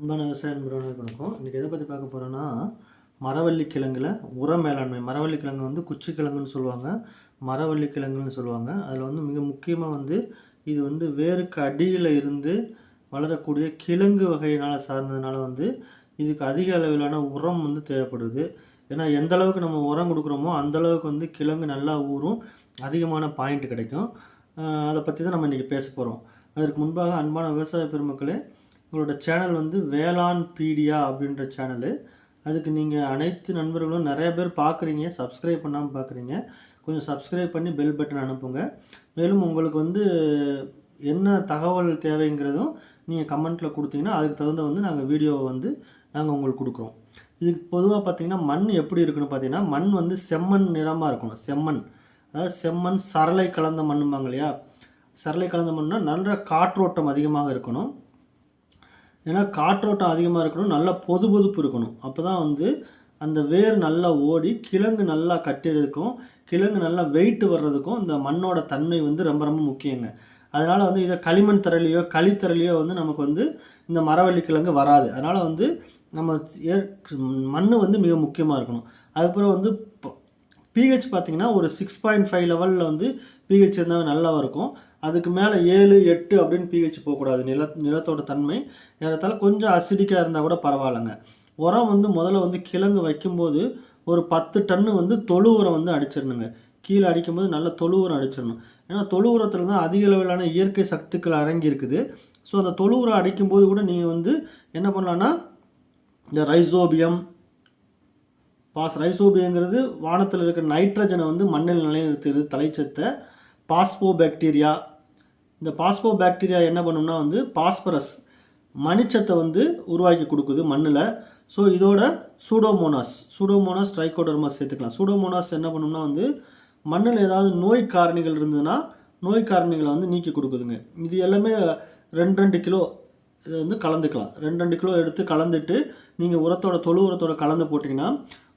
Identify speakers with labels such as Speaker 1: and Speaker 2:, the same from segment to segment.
Speaker 1: அன்பான விவசாய நண்பர்களுக்கு வணக்கம் இன்றைக்கி எதை பற்றி பார்க்க போகிறோன்னா மரவள்ளி கிழங்குல உர மேலாண்மை. மரவள்ளி கிழங்கு வந்து குச்சி கிழங்குன்னு சொல்லுவாங்க. மரவள்ளி கிழங்குன்னு சொல்லுவாங்க. அதில் வந்து மிக முக்கியமாக வந்து இது வந்து வேருக்கு அடியில் இருந்து வளரக்கூடிய கிழங்கு வகையினால் சார்ந்ததுனால வந்து இதுக்கு அதிக அளவிலான உரம் வந்து தேவைப்படுது. ஏன்னா எந்த அளவுக்கு நம்ம உரம் கொடுக்குறோமோ அந்தளவுக்கு வந்து கிழங்கு நல்லா ஊறும். அதிகமான பாயிண்ட் கிடைக்கும். அதை பற்றி தான் நம்ம இன்றைக்கி பேச போகிறோம் அதற்கு முன்பாக அன்பான விவசாய பெருமக்களே உங்களோட சேனல் வந்து வேளாண் பீடியா அப்படின்ற சேனலு. அதுக்கு நீங்கள் அனைத்து நண்பர்களும் நிறைய பேர் பார்க்குறீங்க சப்ஸ்கிரைப் பண்ணாமல் பார்க்குறீங்க கொஞ்சம் சப்ஸ்கிரைப் பண்ணி பெல் பட்டன் அனுப்புங்க. மேலும் உங்களுக்கு வந்து என்ன தகவல் தேவைங்கிறதும் நீங்கள் கமெண்ட்டில் கொடுத்தீங்கன்னா அதுக்கு தகுந்த வந்து நாங்கள் வீடியோவை வந்து நாங்கள் உங்களுக்கு கொடுக்குறோம். இதுக்கு பொதுவாக பார்த்தீங்கன்னா மண் எப்படி இருக்குன்னு பார்த்தீங்கன்னா மண் வந்து செம்மண் நிறமாக இருக்கணும். செம்மண். அதாவது செம்மண் சரளை கலந்த மண்ணும்பாங்க இல்லையா? சரளை கலந்த மண்ணுனா நல்ல காற்றோட்டம் அதிகமாக இருக்கணும். ஏன்னா காற்றோட்டம் அதிகமாக இருக்கணும் நல்லா பொது பொதுப்பு இருக்கணும். அப்போ தான் வந்து அந்த வேர் நல்லா ஓடி கிழங்கு நல்லா கட்டிறதுக்கும் கிழங்கு நல்லா வெயிட் வர்றதுக்கும் இந்த மண்ணோட தன்மை வந்து ரொம்ப ரொம்ப முக்கியங்க. அதனால் வந்து இதை களிமண் தரலையோ களித்தரலையோ வந்து நமக்கு வந்து இந்த மரவள்ளி கிழங்கு வராது. அதனால் வந்து நம்ம ஏ மண் வந்து மிக முக்கியமாக இருக்கணும். அதுக்கப்புறம் வந்து பிஹெச் பார்த்தீங்கன்னா ஒரு சிக்ஸ் பாயிண்ட் ஃபைவ் லெவலில் வந்து பிஹெச் இருந்தால் நல்லா இருக்கும். அதுக்கு மேலே ஏழு எட்டு அப்படின்னு பிஹெச் போகக்கூடாது. நில நிலத்தோட தன்மை. ஏறத்தாழ கொஞ்சம் அசிடிக்காக இருந்தால் கூட பரவாயில்லைங்க. உரம் வந்து முதல்ல வந்து கிழங்கு வைக்கும்போது ஒரு பத்து டன்னு வந்து தொழு உரம் வந்து அடிச்சிடணுங்க. கீழே அடிக்கும்போது நல்ல தொழு உரம் அடிச்சிடணும். ஏன்னா தொழு உரத்தில் தான் அதிக அளவிலான இயற்கை சத்துக்கள் அடங்கி இருக்குது. ஸோ அந்த தொழு உரம் அடிக்கும்போது கூட நீங்கள் வந்து என்ன பண்ணலான்னா இந்த ரைசோபியம் பாஸ் ரைசோபியங்கிறது வானத்தில் இருக்கிற நைட்ரஜனை வந்து மண்ணில் நிலைநிறுத்துகிறது. தலைச்சத்தை பாஸ்போ பாக்டீரியா இந்த பாஸ்போ பாக்டீரியா என்ன பண்ணும்னா வந்து பாஸ்பரஸ் மணிச்சத்தை வந்து உருவாக்கி கொடுக்குது மண்ணில். ஸோ இதோட சூடோமோனாஸ் சூடோமோனாஸ் ட்ரைகோடர்மாஸ் சேர்த்துக்கலாம். சூடோமோனாஸ் என்ன பண்ணும்னா வந்து மண்ணில் ஏதாவது நோய் காரணிகள் இருந்ததுன்னா நோய் காரணிகளை வந்து நீக்கி கொடுக்குதுங்க. இது எல்லாமே ரெண்டு ரெண்டு கிலோ இதை வந்து கலந்துக்கலாம். ரெண்டு ரெண்டு கிலோ எடுத்து கலந்துட்டு நீங்கள் உரத்தோட தொழு உரத்தோட கலந்து போட்டிங்கன்னா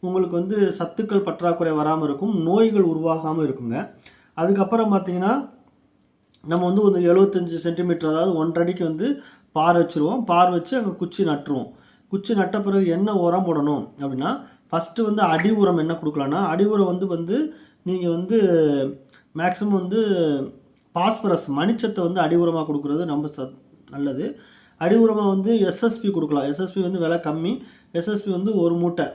Speaker 1: உங்களுக்கு வந்து சத்துக்கள் பற்றாக்குறை வராமல் இருக்கும் நோய்கள் உருவாகாமல் இருக்குங்க. அதுக்கப்புறம் பார்த்தீங்கன்னா நம்ம வந்து ஒரு எழுபத்தஞ்சி சென்டிமீட்டர் அதாவது ஒன்றரை வந்து பார் வச்சுருவோம். பார் வச்சு அங்கே குச்சி நட்டுருவோம். குச்சி நட்ட பிறகு என்ன உரம் போடணும் அப்படின்னா ஃபஸ்ட்டு வந்து அடி உரம் என்ன கொடுக்கலான்னா அடி உரம் வந்து வந்து நீங்கள் வந்து மேக்ஸிமம் வந்து பாஸ்பரஸ் மணிச்சத்தை வந்து அடி உரமாக கொடுக்குறது ரொம்ப சத் நல்லது. அடி உரமாக வந்து எஸ்எஸ்பி கொடுக்கலாம். எஸ்எஸ்பி வந்து விலை கம்மி. எஸ்எஸ்பி வந்து ஒரு மூட்டை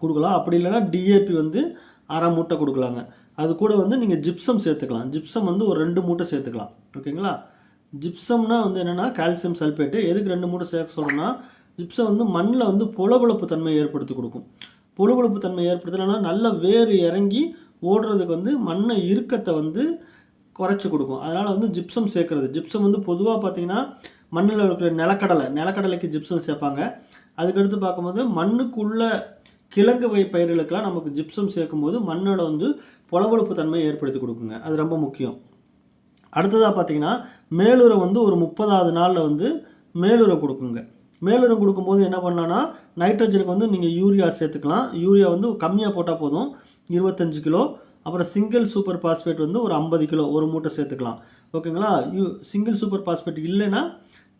Speaker 1: கொடுக்கலாம். அப்படி இல்லைன்னா டிஏபி வந்து அரை மூட்டை கொடுக்கலாங்க. அது கூட வந்து நீங்கள் ஜிப்சம் சேர்த்துக்கலாம். ஜிப்சம் வந்து ஒரு ரெண்டு மூட்டை சேர்த்துக்கலாம். ஓகேங்களா? ஜிப்சம்னா வந்து என்னென்னா கால்சியம் சல்பேட்டு எதுக்கு ரெண்டு மூட்டை சேர்க்க சொல்கிறோன்னா ஜிப்சம் வந்து மண்ணில் வந்து புலபுலப்பு தன்மை ஏற்படுத்தி கொடுக்கும். புலபுலப்பு தன்மை ஏற்படுத்தலைன்னா நல்ல வேர் இறங்கி ஓடுறதுக்கு வந்து மண்ணை இறுக்கத்தை வந்து குறைச்சி கொடுக்கும். அதனால் வந்து ஜிப்சம் சேர்க்குறது. ஜிப்சம் வந்து பொதுவாக பார்த்தீங்கன்னா மண்ணில் இருக்கிற நிலக்கடலை நிலக்கடலைக்கு ஜிப்சம் சேர்ப்பாங்க. அதுக்கடுத்து பார்க்கும்போது மண்ணுக்குள்ளே கிழங்கு வகை பயிர்களுக்கெல்லாம் நமக்கு ஜிப்சம் சேர்க்கும்போது மண்ணோட வந்து பொலபொழுப்பு தன்மையை ஏற்படுத்தி கொடுக்குங்க. அது ரொம்ப முக்கியம். அடுத்ததாக பார்த்தீங்கன்னா மேலுரம் வந்து ஒரு முப்பதாவது நாளில் வந்து மேலுரம் கொடுக்குங்க. மேலுரம் கொடுக்கும்போது என்ன பண்ணலான்னா நைட்ரஜனுக்கு வந்து நீங்கள் யூரியா சேர்த்துக்கலாம். யூரியா வந்து கம்மியாக போட்டால் போதும். இருபத்தஞ்சு கிலோ. அப்புறம் சிங்கிள் சூப்பர் பாஸ்பேட் வந்து ஒரு ஐம்பது கிலோ. ஒரு மூட்டை சேர்த்துக்கலாம். ஓகேங்களா? யூ சிங்கிள் சூப்பர் பாஸ்பேட் இல்லைன்னா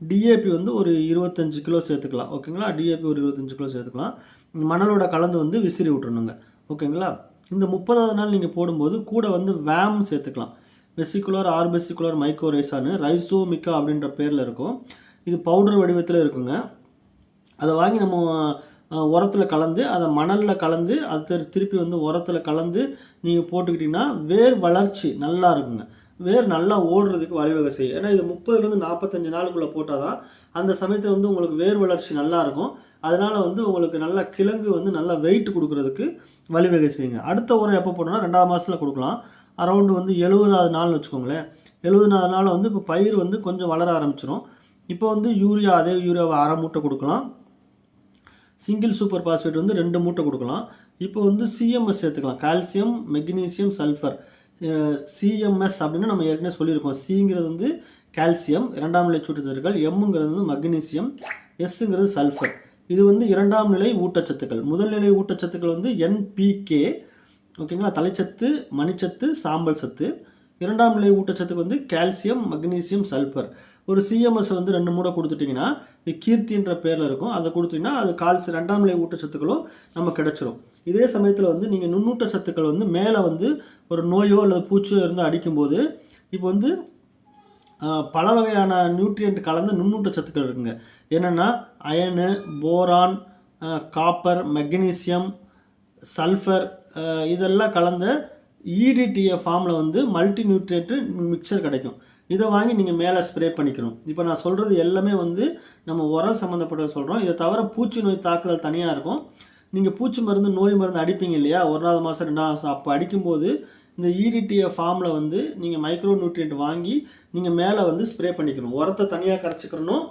Speaker 1: டிஏபி வந்து ஒரு இருபத்தஞ்சு கிலோ சேர்த்துக்கலாம் ஓகேங்களா? டிஏபி ஒரு இருபத்தஞ்சு கிலோ சேர்த்துக்கலாம். மணலோட கலந்து வந்து விசிறி விட்டுருணுங்க ஓகேங்களா? இந்த முப்பதாவது நாள் நீங்கள் போடும்போது கூட வந்து வேம் சேர்த்துக்கலாம். வெசிகுலர் ஆர்பெசிகுலர் மைக்ரோரைசானு ரைசோமிக்கா அப்படின்ற பேரில் இருக்கும். இது பவுடர் வடிவத்தில் இருக்குங்க. அதை வாங்கி நம்ம உரத்தில் கலந்து அதை மணலில் கலந்து அது திருப்பி வந்து உரத்தில் கலந்து நீங்கள் போட்டுக்கிட்டிங்கன்னா வேர் வளர்ச்சி நல்லா இருக்குங்க. வேர் நல்லா ஓடுறதுக்கு வழிவகை செய்யும். ஏன்னா இது முப்பதுலேருந்து நாற்பத்தஞ்சு நாளுக்குள்ளே போட்டால் தான் அந்த சமயத்தில் வந்து உங்களுக்கு வேர் வளர்ச்சி நல்லா இருக்கும் அதனால் வந்து உங்களுக்கு நல்லா கிழங்கு வந்து நல்லா வெயிட் கொடுக்குறதுக்கு வழிவகை செய்யுங்க. அடுத்த உரம் எப்போ போடணும்னா ரெண்டாவது மாதத்தில் கொடுக்கலாம். அரௌண்டு வந்து எழுபதாவது நாள்னு வச்சுக்கோங்களேன். எழுபதாவது நாள் வந்து இப்போ பயிர் வந்து கொஞ்சம் வளர ஆரம்பிச்சிடும் இப்போ வந்து யூரியா அதே யூரியாவை அரை மூட்டை கொடுக்கலாம். சிங்கிள் சூப்பர் பாஸ்பேட் வந்து ரெண்டு மூட்டை கொடுக்கலாம். இப்போ வந்து சிஎம்எஸ் சேர்த்துக்கலாம். கால்சியம் மெக்னீசியம் சல்ஃபர் சிஎம்எஸ் அப்படின்னு நம்ம ஏற்கனவே சொல்லியிருக்கோம். சிங்கிறது வந்து கால்சியம் இரண்டாம் நிலை சூட்டுச்சத்துக்கள் எம்முங்கிறது வந்து மக்னீசியம் எஸ்ஸுங்கிறது சல்ஃபர் இது வந்து இரண்டாம் நிலை ஊட்டச்சத்துக்கள். முதல் நிலை ஊட்டச்சத்துக்கள் வந்து என்பிகே ஓகேங்களா தலைச்சத்து மணிச்சத்து சாம்பல் சத்து. இரண்டாம் நிலை ஊட்டச்சத்துக்கு வந்து கால்சியம் மக்னீசியம் சல்ஃபர் ஒரு சிஎம்எஸ் வந்து ரெண்டு மூடை கொடுத்துட்டிங்கன்னா இது கீர்த்தின்ற பேரில் இருக்கும். அதை கொடுத்தீங்கன்னா அது கால்சி ரெண்டாம் நிலை ஊட்டச்சத்துக்களும் நம்ம கிடச்சிரும். இதே சமயத்தில் வந்து நீங்கள் நுண்ணூட்ட சத்துக்கள் வந்து மேலே வந்து ஒரு நோயோ அல்லது பூச்சியோ இருந்து அடிக்கும்போது இப்போ வந்து பல வகையான நியூட்ரியன்ட் கலந்த நுண்ணூட்ட சத்துக்கள் இருக்குங்க. என்னென்னா iron boron copper magnesium sulphur இதெல்லாம் கலந்த இடிடிஏ ஃபார்மில் வந்து மல்டி நியூட்ரியன்ட்டு மிக்சர் கிடைக்கும். இதை வாங்கி நீங்கள் மேலே ஸ்ப்ரே பண்ணிக்கணும். இப்போ நான் சொல்கிறது எல்லாமே வந்து நம்ம உரம் சம்மந்தப்பட்ட சொல்கிறோம் இதை தவிர பூச்சி நோய் தாக்குதல் தனியாக இருக்கும். நீங்கள் பூச்சி மருந்து நோய் மருந்து அடிப்பீங்க இல்லையா? ஒன்றாவது மாதம் ரெண்டாவது மாதம் அப்போ அடிக்கும்போது இந்த E இடிடிஏ ஃபார்மில் வந்து நீங்கள் மைக்ரோ நியூட்ரியன்ட் வாங்கி நீங்கள் மேலே வந்து ஸ்ப்ரே பண்ணிக்கணும். உரத்தை தனியாக கரைச்சிக்கணும்.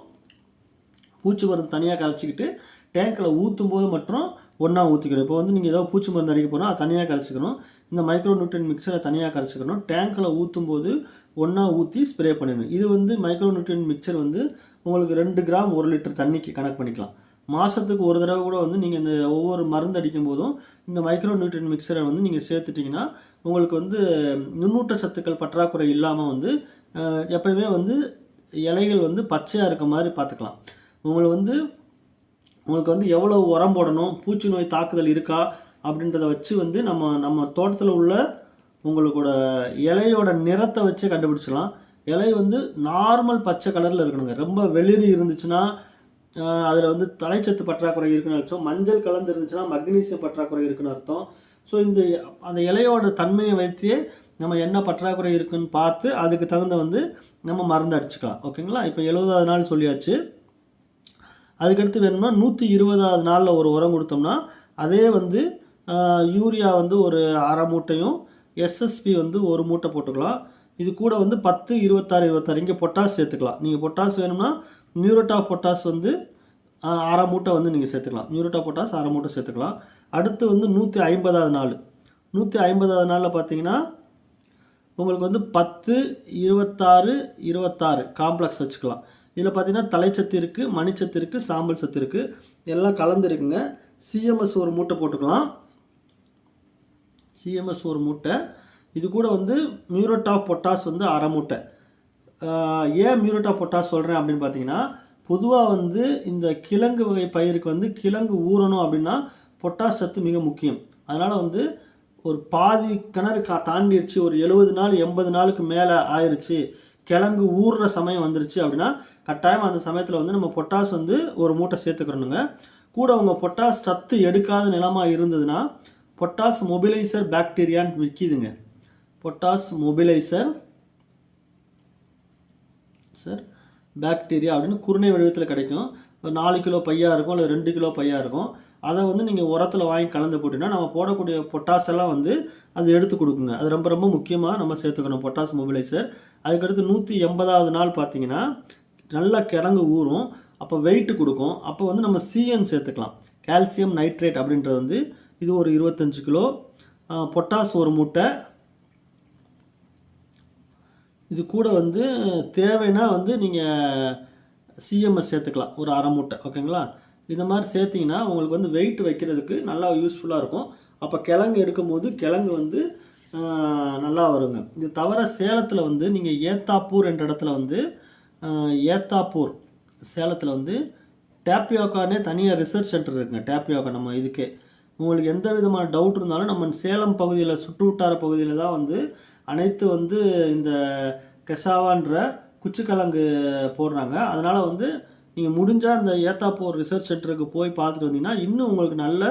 Speaker 1: பூச்சி மருந்து தனியாக கரைச்சிக்கிட்டு டேங்க்கில் ஊற்றும் போது மட்டும் ஒன்றா ஊற்றிக்கணும் இப்போ வந்து நீங்கள் ஏதோ பூச்சி மருந்து அடிக்க போனால் அதை தனியாக கரைச்சிக்கணும். இந்த மைக்ரோ நியூட்ரன் மிக்சரை தனியாக கரைச்சிக்கணும். டேங்க்கில் ஊற்றும் போது ஒன்றா ஊற்றி ஸ்ப்ரே பண்ணிடணும். இது வந்து மைக்ரோ நியூட்ரன் மிக்சர் வந்து உங்களுக்கு ரெண்டு கிராம் ஒரு லிட்டர் தண்ணிக்கு கணக்கு பண்ணிக்கலாம். மாதத்துக்கு ஒரு தடவை கூட வந்து நீங்கள் இந்த ஒவ்வொரு மருந்து அடிக்கும் போதும் இந்த மைக்ரோ நியூட்ரன் மிக்சரை வந்து நீங்கள் சேர்த்துட்டிங்கன்னா உங்களுக்கு வந்து நுண்ணூட்ட சத்துக்கள் பற்றாக்குறை இல்லாமல் வந்து எப்பயுமே வந்து இலைகள் வந்து பச்சையாக இருக்க மாதிரி பார்த்துக்கலாம். உங்களை வந்து உங்களுக்கு வந்து எவ்வளோ உரம் போடணும் பூச்சி நோய் தாக்குதல் இருக்கா அப்படின்றத வச்சு வந்து நம்ம நம்ம தோட்டத்தில் உள்ள உங்களோட இலையோட நிறத்தை வச்சு கண்டுபிடிச்சிடலாம். இலை வந்து நார்மல் பச்சை கலரில் இருக்கணுங்க. ரொம்ப வெளிரி இருந்துச்சுன்னா அதில் வந்து தலைச்சத்து பற்றாக்குறை இருக்குன்னு அர்த்தம். மஞ்சள் கலந்து இருந்துச்சுன்னா மக்னீசியம் பற்றாக்குறை இருக்குன்னு அர்த்தம். ஸோ இந்த அந்த இலையோட தன்மையை வைத்தே நம்ம என்ன பற்றாக்குறை இருக்குன்னு பார்த்து அதுக்கு தகுந்த வந்து நம்ம மருந்து அடிச்சுக்கலாம். ஓகேங்களா? இப்போ எழுபதாவது நாள் சொல்லியாச்சு. அதுக்கடுத்து வேணும்னா நூற்றி இருபதாவது நாளில் ஒரு உரம் கொடுத்தோம்னா அதே வந்து யூரியா வந்து ஒரு அரை மூட்டையும் எஸ்எஸ்பி வந்து ஒரு மூட்டை போட்டுக்கலாம். இது கூட வந்து பத்து இருபத்தாறு இருபத்தாறு இங்கே பொட்டாஸ் சேர்த்துக்கலாம். நீங்கள் பொட்டாஸ் வேணும்னா மியூரட் ஆஃப் பொட்டாஸ் வந்து அரை மூட்டை வந்து நீங்கள் சேர்த்துக்கலாம். மியூரட் ஆஃப் பொட்டாஸ் அரை மூட்டை சேர்த்துக்கலாம். அடுத்து வந்து நூற்றி ஐம்பதாவது நாள். நூற்றி ஐம்பதாவது நாளில் பார்த்தீங்கன்னா உங்களுக்கு வந்து பத்து இருபத்தாறு இருபத்தாறு காம்ப்ளெக்ஸ் வச்சுக்கலாம். இதில் பார்த்தீங்கன்னா தலைச்சத்து இருக்குது மணிச்சத்து இருக்குது சாம்பல் சத்து இருக்குது எல்லாம் கலந்துருக்குங்க சிஎம்எஸ் ஒரு மூட்டை போட்டுக்கலாம். சிஎம்எஸ் ஒரு மூட்டை. இது கூட வந்து மியூரட் ஆஃப் பொட்டாஸ் வந்து அரை மூட்டை. ஏன் மியூரட் ஆஃப் பொட்டாஸ் சொல்கிறேன் அப்படின்னு பார்த்தீங்கன்னா பொதுவாக வந்து இந்த கிழங்கு வகை பயிருக்கு வந்து கிழங்கு ஊறணும் அப்படின்னா பொட்டாஸ் சத்து மிக முக்கியம். அதனால் வந்து ஒரு பாதி கிணறு கா தாண்டிடுச்சு ஒரு எழுபது நாள் எண்பது நாளுக்கு மேலே ஆயிடுச்சு கிழங்கு ஊறுற சமயம் வந்துருச்சு அப்படின்னா கட்டாயம் அந்த சமயத்தில் வந்து நம்ம பொட்டாஸ் வந்து ஒரு மூட்டை சேர்த்துக்கிறணுங்க கூட உங்கள் பொட்டாஸ் சத்து எடுக்காத நிலமாக இருந்ததுன்னா பொட்டாஸ் மொபிலைசர் பாக்டீரியான்னு விற்கிதுங்க பொட்டாஸ் மொபிலைசர் சார் பாக்டீரியா அப்படின்னு குருணை வடிவத்தில் கிடைக்கும். ஒரு நாலு கிலோ பையாக இருக்கும் இல்லை ரெண்டு கிலோ பையாக இருக்கும். அதை வந்து நீங்கள் உரத்தில் வாங்கி கலந்து போட்டிங்கன்னா நம்ம போடக்கூடிய பொட்டாஸ் எல்லாம் வந்து அது எடுத்து கொடுக்குங்க. அது ரொம்ப ரொம்ப முக்கியமாக நம்ம சேர்த்துக்கணும் பொட்டாஸ் மொபிலைசர் அதுக்கடுத்து நூற்றி எண்பதாவது நாள் பார்த்தீங்கன்னா நல்லா கிறங்கு ஊறும். அப்போ வெயிட்டு கொடுக்கும். அப்போ வந்து நம்ம சிஎன் சேர்த்துக்கலாம். கால்சியம் நைட்ரேட் அப்படின்றது வந்து இது ஒரு இருபத்தஞ்சு கிலோ. பொட்டாஸ் ஒரு மூட்டை. இது கூட வந்து தேவைன்னா வந்து நீங்கள் சிஎம்எஸ் சேர்த்துக்கலாம் ஒரு அரை மூட்டை ஓகேங்களா? இந்த மாதிரி சேர்த்திங்கன்னா உங்களுக்கு வந்து வெயிட் வைக்கிறதுக்கு நல்லா யூஸ்ஃபுல்லாக இருக்கும். அப்போ கிழங்கு எடுக்கும்போது கிழங்கு வந்து நல்லா வருங்க. இது தவிர சேலத்தில் வந்து நீங்கள் ஏத்தாப்பூர் என்ற இடத்துல வந்து ஏத்தாப்பூர் சேலத்தில் வந்து டேப்யோக்கானே தனியாக ரிசர்ச் சென்டர் இருக்குங்க டேப்யோக்கா நம்ம இதுக்கே. உங்களுக்கு எந்த விதமான டவுட் இருந்தாலும் நம்ம சேலம் பகுதியில் சுற்றுவட்டார பகுதியில் தான் வந்து அனைத்து வந்து இந்த கெசாவான்ற குச்சிக்கிழங்கு போடுறாங்க. அதனால் வந்து நீங்கள் முடிஞ்சால் அந்த ஏத்தாப்பூர் ரிசர்ச் சென்டருக்கு போய் பார்த்துட்டு வந்தீங்கன்னா இன்னும் உங்களுக்கு நல்ல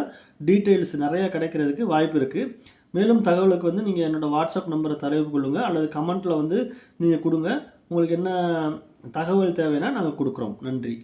Speaker 1: டீட்டெயில்ஸ் நிறைய கிடைக்கிறதுக்கு வாய்ப்பு இருக்குது மேலும் தகவலுக்கு வந்து நீங்கள் என்னோடய வாட்ஸ்அப் நம்பரை தரவு கொள்ளுங்கள் அல்லது கமெண்ட்டில் வந்து நீங்கள் கொடுங்க. உங்களுக்கு என்ன தகவல் தேவைன்னா நாங்கள் கொடுக்குறோம். நன்றி.